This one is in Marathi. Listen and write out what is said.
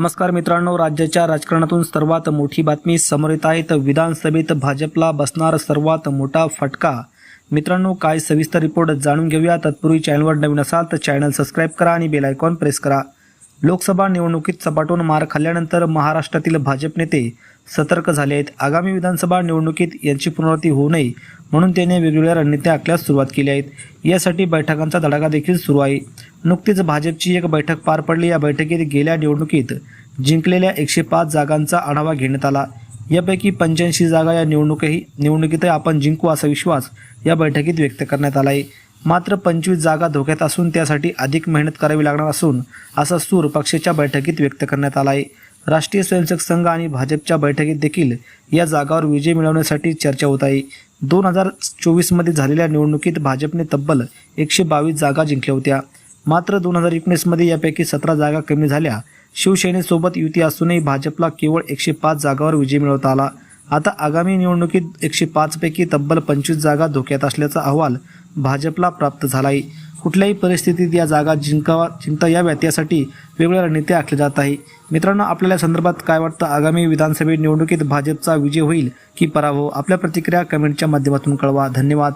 नमस्कार मित्रांनो राज्याच्या राजकारणातून सर्वात मोठी बातमी समोर येत आहे. तर विधानसभेत भाजपला बसणार सर्वात मोठा फटका. मित्रांनो काय सविस्तर रिपोर्ट जाणून घेऊया. तत्पूर्वी चॅनलवर नवीन असाल तर चॅनल सबस्क्राईब करा आणि बेल आयकॉन प्रेस करा. लोकसभा निवडणुकीत सपाटून मार खाल्ल्यानंतर महाराष्ट्रातील भाजप नेते सतर्क झाले आहेत. आगामी विधानसभा निवडणुकीत यांची पुनरावृत्ती होऊ नये म्हणून त्याने वेगवेगळ्या रणनीत्या आखल्यास सुरुवात केली आहेत. यासाठी बैठकांचा धडाका देखील सुरू आहे. नुकतीच भाजपची एक बैठक पार पडली. या बैठकीत गेल्या निवडणुकीत जिंकलेल्या एकशे पाच जागांचा आढावा घेण्यात आला. यापैकी पंच्याऐंशी जागा या निवडणुकही निवडणुकीतही आपण जिंकू असा विश्वास या बैठकीत व्यक्त करण्यात आला आहे मात्र पंचवीस जागा धोक्यात असून त्यासाठी अधिक मेहनत करावी लागणार असून असा सूर पक्षाच्या बैठकीत व्यक्त करण्यात आला आहे राष्ट्रीय स्वयंसेवक संघ आणि भाजपच्या बैठकीत देखील या जागावर विजय मिळवण्यासाठी चर्चा होत आहे. दोन हजार चोवीसमध्ये झालेल्या निवडणुकीत भाजपने तब्बल एकशे बावीस जागा जिंकल्या होत्या. मात्र दोन हजार एकोणीसमध्ये यापैकी सतरा जागा कमी झाल्या. शिवसेनेसोबत युती असूनही भाजपला केवळ एकशे पाच जागावर विजय मिळवता आला. आता आगामी निवडणुकीत एकशे पाचपैकी तब्बल पंचवीस जागा धोक्यात असल्याचा अहवाल भाजपला प्राप्त झाला आहे कुठल्याही परिस्थितीत या जागा जिंकावा जिंकता याव्यात यासाठी वेगवेगळ्या रणनीत्या आखल्या जात आहे मित्रांनो आपल्याला संदर्भात काय वाटतं? आगामी विधानसभा निवडणुकीत भाजपचा विजय होईल की पराभव? आपल्या प्रतिक्रिया कमेंटच्या माध्यमातून कळवा. धन्यवाद.